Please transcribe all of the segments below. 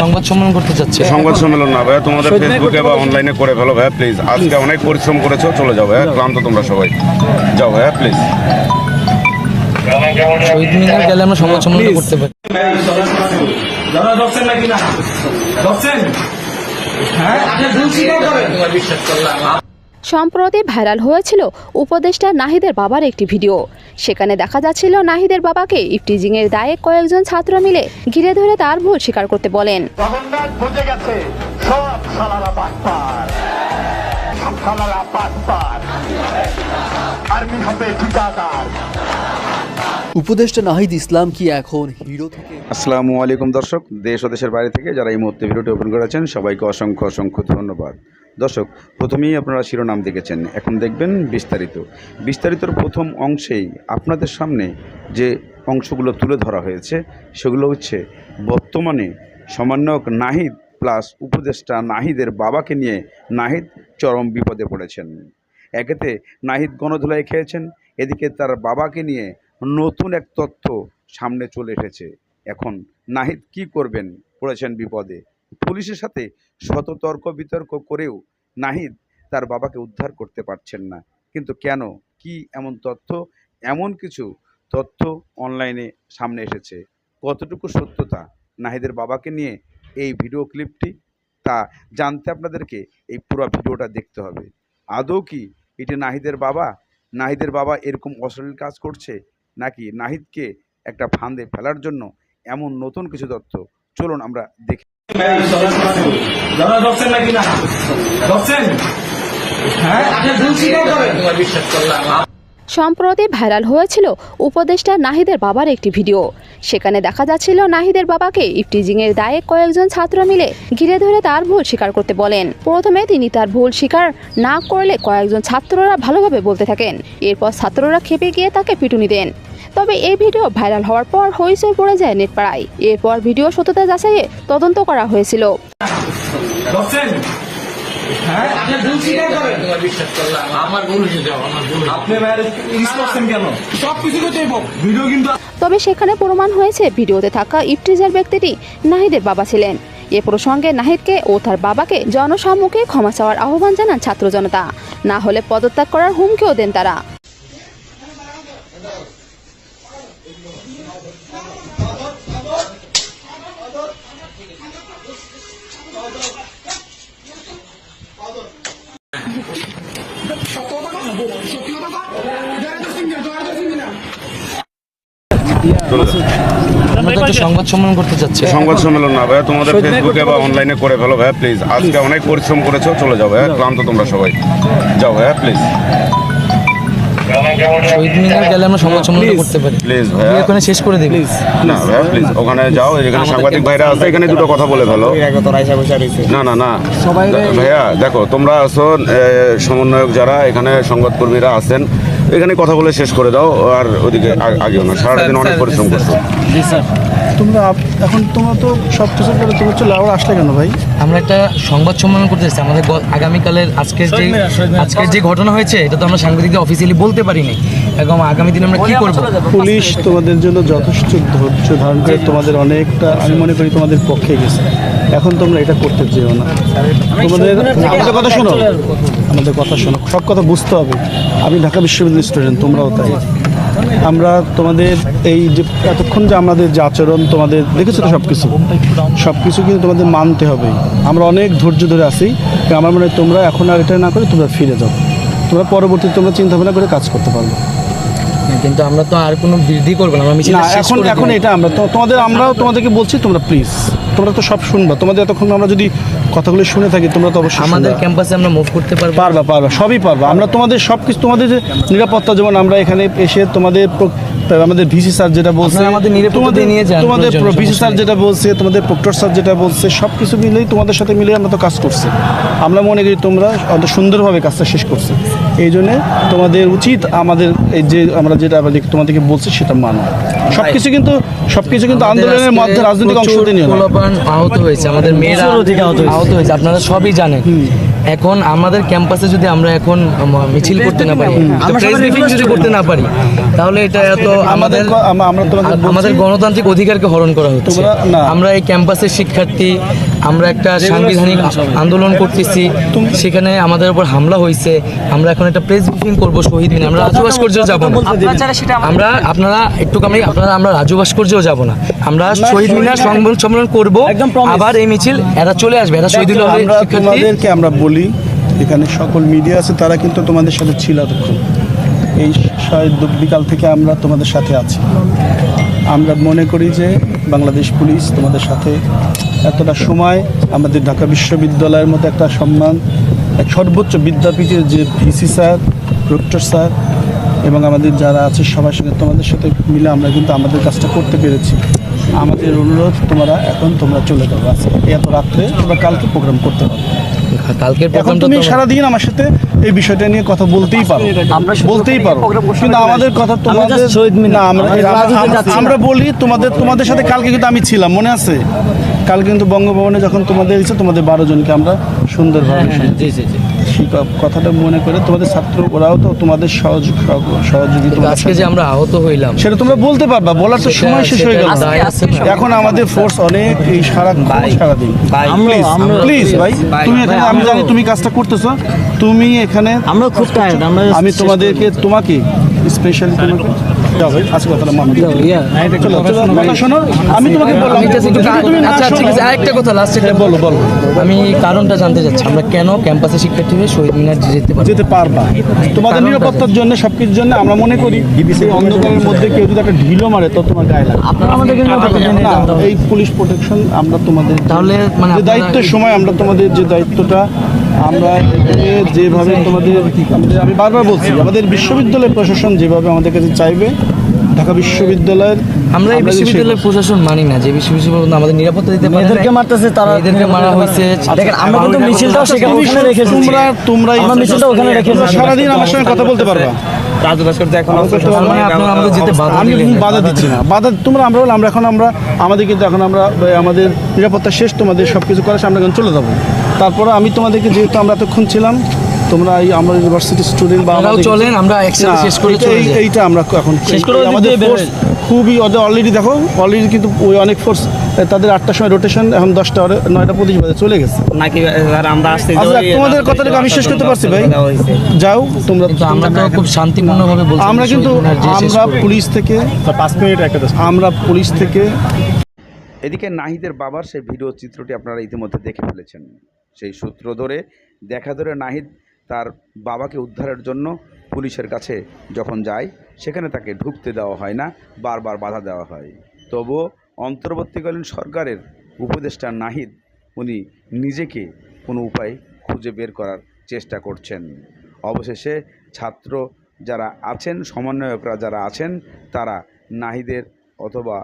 সংবাদ সম্মেলন করতে চাচ্ছি সংবাদ সম্মেলন না ভাইয়া তোমাদের ফেসবুকে বা অনলাইনে করে ফেলো ভাইয়া প্লিজ আজকে অনেক পরিশ্রম করেছ চলে যাও ভাইয়া ক্লান্ত তোমরা সবাই। যাও ভাইয়া প্লিজ শহীদ মিনার গেলে আমরা সংবাদ সম্মেলন করতে পারি। যারা ধরছেন নাকি না? ধরছেন? হ্যাঁ? সম্প্রতি ভাইরাল হয়েছিল উপদেষ্টা নাহিদের বাবার একটি ভিডিও। সেখানে দেখা যাচ্ছিল নাহিদের বাবাকে। ইফটিজিংয়ের দায়ে কয়েকজন ছাত্র মিলে ঘিরে ধরে তার ভুল স্বীকার করতে বলেন। উপদেষ্টা নাহিদ ইসলাম কি এখন হিরো থেকে আসসালামু আলাইকুম দর্শক দেশ ও দেশের বাইরে থেকে যারা এই মুহূর্তে ভিডিওটি ওপেন করেছেন সবাইকে অসংখ্য অসংখ্য ধন্যবাদ। দর্শক, প্রথমেই আপনারা শিরোনাম দেখেছেন। এখন দেখবেন বিস্তারিত। বিস্তারিতর প্রথম অংশেই আপনাদের সামনে যে অংশগুলো তুলে ধরা হয়েছে, সেগুলো হচ্ছে বর্তমানে সমন্বয়ক নাহিদ প্লাস উপদেষ্টা নাহিদের বাবাকে নিয়ে নাহিদ চরম বিপদে পড়েছেন। একেতে নাহিদ গণধুলাই খেয়েছেন, এদিকে তার বাবাকে নিয়ে নতুন এক তথ্য সামনে চলে এসেছে। এখন নাহিদ কি করবেন, পড়েছেন বিপদে। পুলিশের সাথে শত তর্ক বিতর্ক করেও নাহিদ তার বাবাকে উদ্ধার করতে পারছেন না। কিন্তু কেন? কি এমন তথ্য? এমন কিছু তথ্য অনলাইনে সামনে এসেছে। কতটুকু সত্যতা নাহিদের বাবাকে নিয়ে এই ভিডিও ক্লিপটি? তা জানতে আপনাদেরকে এই পুরো ভিডিওটা দেখতে হবে। আদৌ কি এটি নাহিদের বাবা? নাহিদের বাবা এরকম অশ্লীল কাজ করছে? নাকি নাহিদকে একটা ফান্দে ফেলার জন্য এমন নতুন কিছু তথ্য? চলুন আমরা দেখি হ্যাঁ করেন। সম্প্রতি ভাইরাল হয়েছিল উপদেষ্টা নাহিদের বাবার একটি ভিডিও। সেখানে দেখা যাচ্ছিল নাহিদের বাবাকে ইফটিজিংয়ের দায়ে কয়েকজন ছাত্র মিলে ঘিরে ধরে তার ভুল স্বীকার করতে বলেন। প্রথমে তিনি তার ভুল স্বীকার না করলে কয়েকজন ছাত্ররা ভালোভাবে বলতে থাকেন। এরপর ছাত্ররা খেপে গিয়ে তাকে পিটুনি দেন। তবে এই ভিডিও ভাইরাল হওয়ার পর হইচই পড়ে যায় নেটপাড়ায়। এরপর ভিডিও সত্যতা যাচাইয়ে তদন্ত করা হয়েছিল। হ্যাঁ আপনি ভুল স্বীকার করেন। আমার ভুল হয়েছে আমার ভুল আপনি ম্যারেজ ইউজ করছেন কেন? সব কিছু করতে ভিডিও কিন্তু তবে সেখানে প্রমাণ হয়েছে ভিডিওতে থাকা ইফটিজার ব্যক্তিটি নাহিদের বাবা ছিলেন। এ প্রসঙ্গে নাহিদকে ও তার বাবাকে জনসম্মুখে ক্ষমা চাওয়ার আহ্বান জানান ছাত্র জনতা। না হলে পদত্যাগ করার হুমকিও দেন তারা। আমরা তো সংবাদ সম্মেলন করতে চাচ্ছি সংবাদ সম্মেলন না ভাইয়া তোমাদের ফেসবুকে বা অনলাইনে করে ফেলো ভাইয়া প্লিজ আজকে অনেক পরিশ্রম করেছ চলে যাও ভাইয়া ক্লান্ত তোমরা সবাই। যাও ভাইয়া প্লিজ শহীদ মিনার গেলে আমরা সংবাদ সম্মেলন করতে পারি। প্লিজ ভাই ভাইয়া এখানে শেষ করে দিবি। না ভাই প্লিজ ওখানে যাও এখানে সাংবাদিক ভাইরা আছে এখানে দুটো কথা বলে ফেলো। না না না। ভাইয়া দেখো তোমরা আছো এ, সমন্বয়ক যারা এখানে সংবাদকর্মীরা আছেন এখানে কথা বলে শেষ করে দাও আর ওদিকে আগেও না। সারাদিন অনেক পরিশ্রম করছ। তোমরা আপ- এখন তোমরা তো সব কিছু করে তুমি চলে আবার আসলে কেন ভাই? আমরা একটা সংবাদ সম্মেলন করতে এসেছি। আমাদের আগামীকালের আজকের যে আজকের যে ঘটনা হয়েছে এটা তো আমরা সাংবাদিকদের অফিসিয়ালি বলতে পারিনি। এবং আগামী দিনে আমরা কি করব? পুলিশ তোমাদের জন্য যথেষ্ট ধৈর্য ধারণ করে তোমাদের অনেকটা আমি মনে করি তোমাদের পক্ষে গেছে। এখন তোমরা এটা করতে চেও না। তোমাদের আমাদের কথা শোনো। আমাদের কথা শোনো। সব কথা বুঝতে হবে। আমি ঢাকা বিশ্ববিদ্যালয়ের স্টুডেন্ট তোমরাও তাই। আমরা তোমাদের এই যে এতক্ষণ যে আমাদের যে আচরণ তোমাদের দেখেছ তো সব কিছু সব কিছু কিন্তু তোমাদের মানতে হবে। আমরা অনেক ধৈর্য ধরে আছি। আমার মনে হয় তোমরা এখন আর এটা না করে তোমরা ফিরে যাও। তোমরা পরবর্তী তোমরা চিন্তা ভাবনা করে কাজ করতে পারবে। কিন্তু আমরা তো আর কোনো বৃদ্ধি করব না। আমরা মিছিল এখন এখন এটা আমরা তো- তোমাদের আমরাও তোমাদেরকে বলছি তোমরা প্লিজ তোমরা তো সব শুনবা। তোমাদের এতক্ষণ আমরা যদি কথাগুলো শুনে থাকি তোমরা তো অবশ্যই আমাদের ক্যাম্পাসে আমরা মুভ করতে পারব? পারবা পারবা সবই পারবা। আমরা তোমাদের সব কিছু তোমাদের যে নিরাপত্তা যেমন আমরা এখানে এসে তোমাদের আমাদের ভিসি স্যার যেটা বলছে আমাদের নিরাপত্তা তোমাদের নিয়ে যান, তোমাদের ভিসি স্যার যেটা বলছে তোমাদের প্রক্টর স্যার যেটা বলছে সব কিছু মিলেই তোমাদের সাথে মিলে আমরা তো কাজ করছি। আমরা মনে করি তোমরা অত সুন্দরভাবে কাজটা শেষ করছ। এই জন্য তোমাদের উচিত আমাদের এই যে আমরা যেটা আমাদের তোমাদেরকে বলছি সেটা মানো। সব কিছু কিন্তু সব কিছু কিন্তু আন্দোলনের মধ্যে রাজনৈতিক অংশ নিয়ে আহত হয়েছে আমাদের মেয়েরা আহত হয়েছে। আপনারা সবই জানেন। এখন আমাদের ক্যাম্পাসে যদি আমরা এখন মিছিল করতে না পারি প্রেস ব্রিফিং যদি করতে না পারি তাহলে এটা এত আমাদের আমাদের গণতান্ত্রিক অধিকারকে হরণ করা হচ্ছে। আমরা এই ক্যাম্পাসের শিক্ষার্থী আমরা একটা সাংবিধানিক আন্দোলন করতেছি। সেখানে আমাদের উপর হামলা হয়েছে আমরা এখন একটা প্রেস ব্রিফিং করব শহীদ মিনার। আমরা রাজু ভাস্কর্যেও যাব না। আমরা আপনারা একটু আমি আপনারা আমরা রাজু ভাস্কর্যেও যাব না। আমরা শহীদ মিনার সংবল সম্মেলন করব। আবার এই মিছিল এরা চলে আসবে। এরা শহীদুল হলের আমরা বলি এখানে সকল মিডিয়া আছে তারা কিন্তু তোমাদের সাথে ছিল এতক্ষণ। এই বিকাল থেকে আমরা তোমাদের সাথে আছি। আমরা মনে করি যে বাংলাদেশ পুলিশ তোমাদের সাথে এতটা সময় আমাদের ঢাকা বিশ্ববিদ্যালয়ের মতো একটা সম্মান, এক সর্বোচ্চ বিদ্যাপীঠের যে ভিসি স্যার, প্রক্টর স্যার, এবং আমাদের যারা আছে সবার সঙ্গে তোমাদের সাথে মিলে আমরা কিন্তু আমাদের কাজটা করতে পেরেছি। আমাদের অনুরোধ, তোমরা এখন তোমরা চলে যাব আজকে। এত রাত্রে তোমরা কালকে প্রোগ্রাম করতে হবে কালকের এখন প্রোগ্রামটা তুমি সারাদিন আমার সাথে এই বিষয়টা নিয়ে কথা বলতেই পারো। বলতেই পারো। কিন্তু আমাদের কথা তোমাদের না আমরা বলি তোমাদের তোমাদের সাথে কালকে কিন্তু আমি ছিলাম মনে আছে? কাল কিন্তু বঙ্গভবনে যখন তোমাদের এসে তোমাদের বারো জনকে আমরা সুন্দরভাবে শুনেছি। সেই কথাটা মনে করে তোমাদের ছাত্র ওরাও তো তোমাদের সহযোগ সহযোগী আজকে যে আমরা আহত হইলাম সেটা তোমরা বলতে পারবা বলার তো সময় শেষ হয়ে গেল। এখন আমাদের ফোর্স অনেক এই সারা সারাদিন। প্লিজ প্লিজ ভাই তুমি এখানে আমি জানি তুমি কাজটা করতেছো তুমি এখানে আমরা খুব টায়ার্ড আমরা আমি তোমাদেরকে তোমাকে স্পেশালি তোমাকে আমি তোমাকে বললাম আমি just একটু যদি তুমি না আচ্ছা ঠিক আছে আরেকটা কথা লাস্টে বলো বলো। আমি কারণটা জানতে চাচ্ছি আমরা কেন ক্যাম্পাসে শিক্ষার্থী হয়ে শহীদ মিনার যেতে পারি যেতে পারবা। তোমাদের নিরাপত্তার জন্য সবকিছুর জন্য আমরা মনে করি এই অন্ধকারের মধ্যে কেউ যদি একটা ঢিলও মারে তো তোমার গায়ে লাগে। এই পুলিশ প্রোটেকশন আমরা তোমাদের তাহলে মানে দায়িত্বের সময় আমরা তোমাদের যে দায়িত্বটা আমরা এখানে যেভাবে তোমাদের আমি বারবার বলছি আমাদের বিশ্ববিদ্যালয় প্রশাসন যেভাবে আমাদের কাছে চাইবে ঢাকা বিশ্ববিদ্যালয়ের আমরা এই বিশ্ববিদ্যালয়ের প্রশাসন মানি না যে বিশ্ববিদ্যালয় আমাদের নিরাপত্তা দিতে পারে নাই। মারতেছে তারা মেয়েদেরকে মারা হয়েছে। দেখেন আমরা কিন্তু মিছিলটাও সেখানে ওখানে রেখেছি। তোমরা তোমরা আমরা মিছিলটা ওখানে রেখেছি। সারাদিন আমার সঙ্গে কথা বলতে পারবা। আমাদের যেতে বাধা আমি দিলেন। বাধা দিচ্ছি না। বাধা তোমরা আমরা বলে আমরা এখন আমরা আমাদের কিন্তু এখন আমরা আমাদের নিরাপত্তা শেষ তোমাদের সব কিছু করা আমরা এখন চলে যাব। তারপরে আমি তোমাদেরকে যেহেতু আমরা এতক্ষণ ছিলাম তোমরা এই আমরা ইউনিভার্সিটি স্টুডেন্ট বা চলেন আমরা একসাথে শেষ করে চলে এইটা আমরা এখন শেষ করে আমাদের ফোর্স খুবই ওদের অলরেডি দেখো অলরেডি কিন্তু ওই অনেক ফোর্স তাদের আটটার সময় রোটেশন এখন দশটা নয়টা পঁচিশ বাজে চলে গেছে। নাকি আমরা আসতে আচ্ছা তোমাদের কথাটাকে আমি শেষ করতে পারছি ভাই। যাও তোমরা আমরা তো খুব শান্তিপূর্ণভাবে বলছি আমরা কিন্তু আমরা পুলিশ থেকে পাঁচ মিনিট একটা আমরা পুলিশ থেকে এদিকে নাহিদের বাবার সেই ভিডিও চিত্রটি আপনারা ইতিমধ্যে দেখে ফেলেছেন। সেই সূত্র ধরে, দেখা ধরে নাহিদ তার বাবাকে উদ্ধারের জন্য পুলিশের কাছে যখন যায়, সেখানে তাকে ঢুকতে দেওয়া হয় না, বারবার বাধা দেওয়া হয়। তবুও অন্তর্বর্তীকালীন সরকারের উপদেষ্টা নাহিদ, উনি নিজেকে কোনো উপায় খুঁজে বের করার চেষ্টা করছেন। অবশেষে ছাত্র যারা আছেন, সমন্বয়করা যারা আছেন, তারা নাহিদের অথবা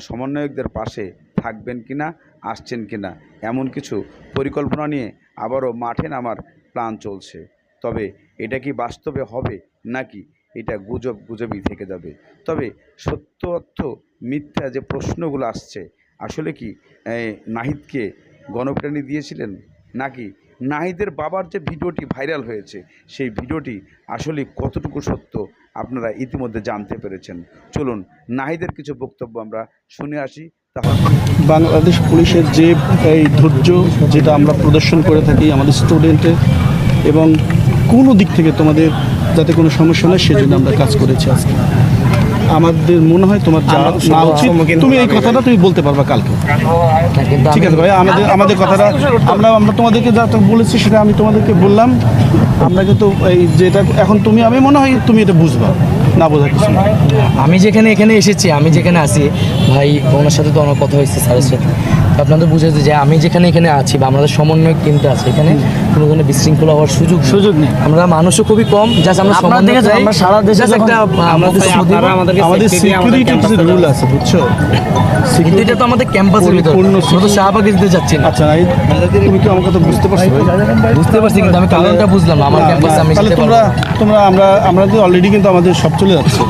সমন্বয়কদের পাশে থাকবেন কিনা আসছেন কিনা এমন কিছু পরিকল্পনা নিয়ে আবারও মাঠে নামার প্ল্যান চলছে। তবে এটা কি বাস্তবে হবে নাকি এটা গুজব গুজবই থেকে যাবে। তবে সত্য অর্থ মিথ্যা যে প্রশ্নগুলো আসছে, আসলে কি নাহিদকে গণপ্রাণী দিয়েছিলেন? নাকি নাহিদের বাবার যে ভিডিওটি ভাইরাল হয়েছে, সেই ভিডিওটি আসলে কতটুকু সত্য আপনারা ইতিমধ্যে জানতে পেরেছেন? চলুন নাহিদের কিছু বক্তব্য আমরা শুনে আসি। বাংলাদেশ পুলিশের যে এই ধৈর্য যেটা আমরা প্রদর্শন করে থাকি আমাদের স্টুডেন্টের এবং কোনো দিক থেকে তোমাদের যাতে কোনো সমস্যা নয় সেজন্য আমরা কাজ করেছি আজকে। আমাদের মনে হয় তোমার যা না উচিত তুমি এই কথাটা তুমি বলতে পারবা কালকে। ঠিক আছে ভাই আমাদের আমাদের কথাটা আমরা আমরা তোমাদেরকে যা বলেছি সেটা আমি তোমাদেরকে বললাম। আমরা কিন্তু এই যেটা এখন তুমি আমি মনে হয় তুমি এটা বুঝবা। না বোঝা কিছু না আমি যেখানে এখানে এসেছি, আমি যেখানে আছি, ভাই ওনার সাথে তো অনেক কথা হয়েছে, স্যারের সাথে। আপনাদের বুঝেছে যে আমি যেখানে এখানে আছি বা আমাদের সমন্বয় কেন্দ্র আছে এখানে কোনো ধরনের বিশৃঙ্খলা হওয়ার সুযোগ সুযোগ নেই। আমরা মানুষও খুবই কম জাস্ট আমরা সমন্বয় আমরা সারা দেশে একটা আমাদের আমাদের সিকিউরিটি এ রুল আছে বুঝছ? কিন্তু এটা তো আমাদের ক্যাম্পাসের ভিতর। আমরা তো শাহবাগে দিতে যাচ্ছি না। আচ্ছা তুমি কি আমার কথা বুঝতে পারছ? বুঝতে পারছি কিন্তু আমি কারণটা বুঝলাম আমার ক্যাম্পাসে আমি যেতে তোমরা পারব তোমরা আমরা আমরা তো অলরেডি কিন্তু আমাদের সব চলে যাচ্ছে।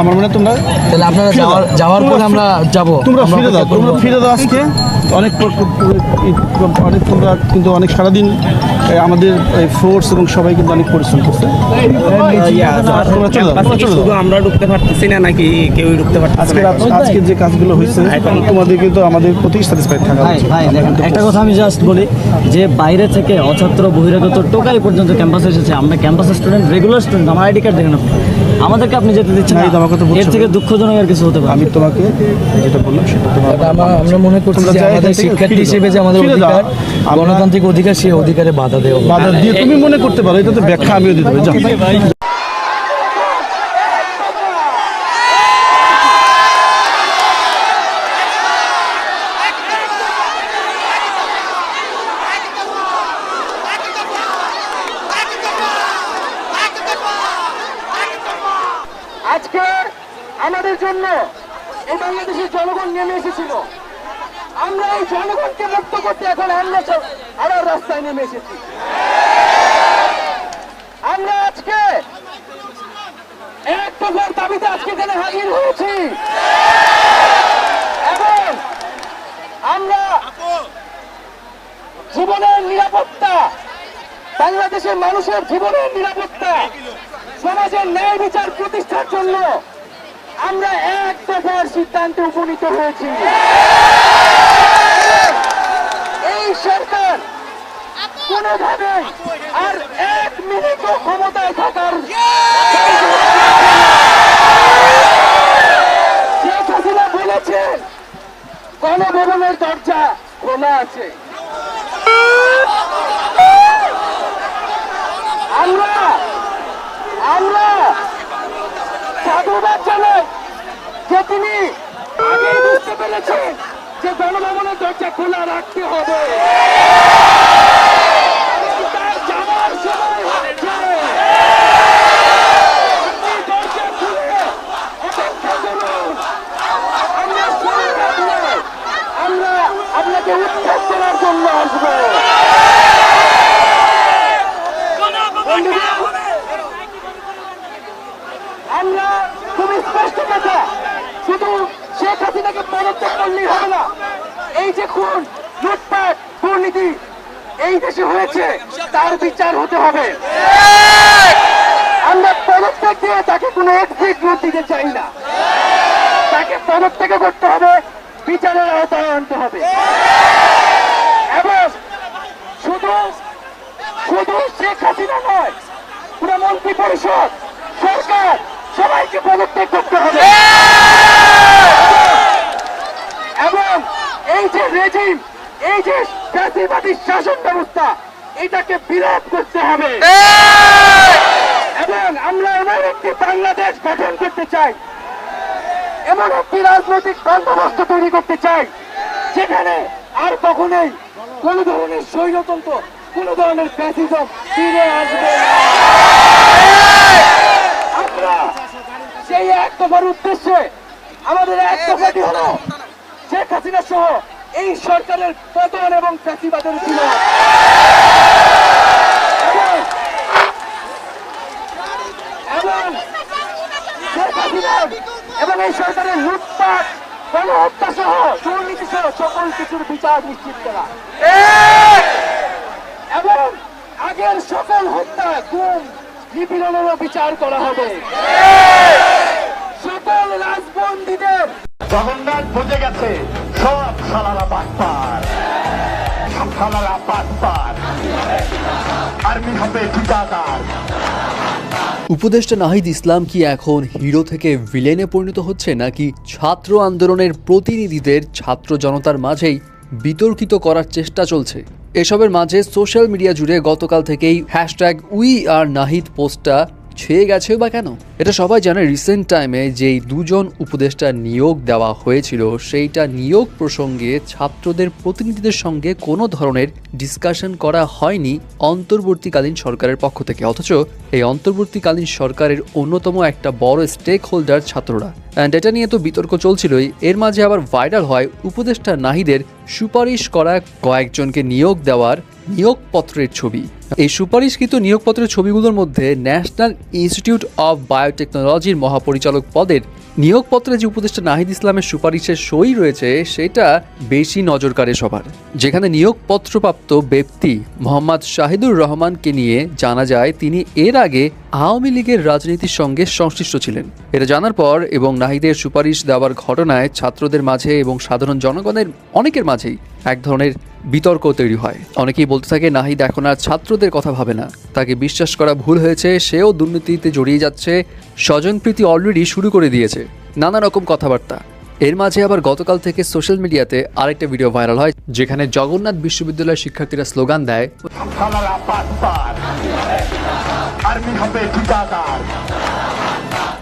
আমার মনে তোমরা তাহলে আপনারা যাওয়ার যাওয়ার পরে আমরা যাব। তোমরা ফিরে দাও তোমরা ফিরে দাও আজকে। অনেক অনেক তোমরা কিন্তু অনেক সারাদিন আমাদের ফোর্স এবং সবাই কিন্তু অনেক পরিশ্রম করছে। আমরা ঢুকতে পারতেছি না নাকি কেউ ঢুকতে পারতেছে আজকে আজকে যে কাজগুলো হয়েছে এখন তোমাদের কিন্তু আমাদের প্রতি স্যাটিসফাইড থাকা একটা কথা আমি জাস্ট বলি যে বাইরে থেকে অছাত্র বহিরাগত টোকাই পর্যন্ত ক্যাম্পাসে এসেছে আমরা ক্যাম্পাসের স্টুডেন্ট রেগুলার স্টুডেন্ট আমার আইডি কার্ড দেখেন আপনি। আমাদেরকে আপনি যেতে দিচ্ছেন না, তোমাকে তো এর থেকে দুঃখজনক আর কিছু হতে পারে আমি তোমাকে যেটা বললাম সেটা তোমার আমরা আমরা মনে করছি যে আমাদের শিক্ষার্থী হিসেবে যে আমাদের অধিকার গণতান্ত্রিক অধিকার সেই অধিকারে বাধা দেওয়া বাধা দিয়ে তুমি মনে করতে পারো এটা তো ব্যাখ্যা আমিও দিতে পারি যাও আজকে আমাদের জন্য এই বাংলাদেশের জনগণ নেমে এসেছিল। আমরা এই জনগণকে মুক্ত করতে এখন আমরা আবার রাস্তায় নেমে এসেছি। আমরা আজকে এক দফার দাবিতে আজকে এখানে হাজির হয়েছি। এবং আমরা জীবনের নিরাপত্তা, বাংলাদেশের মানুষের জীবনের নিরাপত্তা, সমাজের ন্যায় বিচার প্রতিষ্ঠার জন্য আমরা এক দফার সিদ্ধান্তে উপনীত হয়েছি। এই সরকার কোনোভাবে আর এক মিনিট ক্ষমতায় থাকার গণভবনের দরজা খোলা আছে। আমরা আমরা সাধুবাদ জানাই যে তিনি আগেই বুঝতে পেরেছেন যে গণভবনের দরজা খোলা রাখতে হবে এবং তার যাওয়ার সময় হচ্ছে। আপনি দরজা খুলে অপেক্ষা করুন। আমরা শুরু রাখলে আমরা আপনাকে উৎখাত করার জন্য আসব আমরা খুবই স্পষ্ট কথা শুধু শেখ হাসিনাকে পদত্যাগ করলেই হবে না খুন লুটপাট, দুর্নীতি এই দেশে হয়েছে, তার বিচার হতে হবে। আমরা পদত্যাগ দিয়ে তাকে কোনো এক্সিট নোট দিতে চাই না। তাকে পদত্যাগ করতে হবে, বিচারের আওতায় আনতে হবে। এবং শুধু শুধু শেখ হাসিনা নয়, পুরো মন্ত্রী পরিষদ সরকার, সবাইকে পদত্যাগ করতে হবে। এবং এই যে রেজিম এই যে ফ্যাসিবাদী শাসন ব্যবস্থা। এটাকে বিরোধ করতে হবে। এবং আমরা এমন একটি বাংলাদেশ গঠন করতে চাই, এমন একটি রাজনৈতিক বন্দোবস্ত তৈরি করতে চাই, যেখানে আর কখনোই কোন ধরনের স্বৈরতন্ত্র, কোন ধরনের ফ্যাসিজম ফিরে আসবে আমরা সেই এক দফার উদ্দেশ্যে আমাদের এক হলো শেখ হাসিনা সহ এই সরকারের পতন এবং ফ্যাসিবাদের ছিল এবং এই সরকারের লুটপাট, গণহত্যা সহ দুর্নীতি সহ সকল কিছুর বিচার নিশ্চিত করা। এবং আগের সকল হত্যা, গুম, নিপীড়নেরও বিচার করা হবে। সকল রাজবন্দীদের জগন্নাথ বুঝে গেছে, সব সালারা বাটপার। সব সালারা বাটপার। আর্মি হবে ঠিকাদার। উপদেষ্টা নাহিদ ইসলাম কি এখন হিরো থেকে ভিলেনে পরিণত হচ্ছে, নাকি ছাত্র আন্দোলনের প্রতিনিধিদের ছাত্র জনতার মাঝেই বিতর্কিত করার চেষ্টা চলছে? এসবের মাঝে সোশ্যাল মিডিয়া জুড়ে গতকাল থেকেই হ্যাশট্যাগ উই আর নাহিদ পোস্টটা ছেয়ে গেছে বা কেন? এটা সবাই জানে রিসেন্ট টাইমে যেই দুজন উপদেষ্টা নিয়োগ দেওয়া হয়েছিল, সেইটা নিয়োগ প্রসঙ্গে ছাত্রদের প্রতিনিধিদের সঙ্গে কোনো ধরনের ডিসকাশন করা হয়নি অন্তর্বর্তীকালীন সরকারের পক্ষ থেকে। অথচ এই অন্তর্বর্তীকালীন সরকারের অন্যতম একটা বড় স্টেক হোল্ডার ছাত্ররা। এটা নিয়ে তো বিতর্ক চলছিলই। এর মাঝে আবার ভাইরাল হয় উপদেষ্টা নাহিদের সুপারিশ করা কয়েকজনকে নিয়োগ দেওয়ার নিয়োগপত্রের ছবি। এই সুপারিশকৃত নিয়োগপত্রের ছবিগুলোর মধ্যে ন্যাশনাল ইনস্টিটিউট অফ বায়োটেকনোলজির মহাপরিচালক পদের নিয়োগপত্রে যে উপদেষ্টা নাহিদ ইসলামের সুপারিশের সই রয়েছে, সেটা বেশি নজর কাড়ে সবার। যেখানে নিয়োগপত্রপ্রাপ্ত ব্যক্তি মোহাম্মদ শাহিদুর রহমানকে নিয়ে জানা যায়, তিনি এর আগে আওয়ামী লীগের রাজনীতির সঙ্গে সংশ্লিষ্ট ছিলেন। এটা জানার পর এবং নাহিদের সুপারিশ দেওয়ার ঘটনায় ছাত্রদের মাঝে এবং সাধারণ জনগণের অনেকের মাঝেই এক ধরনের বিতর্ক তৈরি হয়। অনেকেই বলতে থাকে, নাহিদ এখন আর ছাত্রদের কথা ভাবে না। তাকে বিশ্বাস করা ভুল হয়েছে, সেও দুর্নীতিতে জড়িয়ে যাচ্ছে স্বজনপ্রীতি অলরেডি শুরু করে দিয়েছে। নানা রকম কথাবার্তা। এর মাঝে আবার গতকাল থেকে সোশ্যাল মিডিয়াতে আরেকটা ভিডিও ভাইরাল হয়, যেখানে জগন্নাথ বিশ্ববিদ্যালয়ের শিক্ষার্থীরা স্লোগান দেয়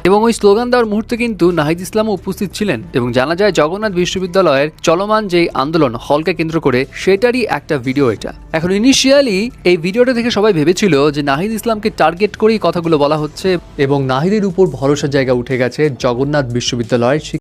এবং ওই স্লোগান দেওয়ার মুহূর্তে কিন্তু নাহিদ ইসলামও উপস্থিত ছিলেন এবং জানা যায় জগন্নাথ বিশ্ববিদ্যালয়ের চলমান যে আন্দোলন হলকে কেন্দ্র করে, সেটারই একটা ভিডিও এটা। এখন ইনিশিয়ালি এই ভিডিওটা থেকে সবাই ভেবেছিল যে নাহিদ ইসলামকে টার্গেট করেই কথাগুলো বলা হচ্ছে এবং নাহিদের উপর ভরসার জায়গা উঠে গেছে জগন্নাথ বিশ্ববিদ্যালয়ের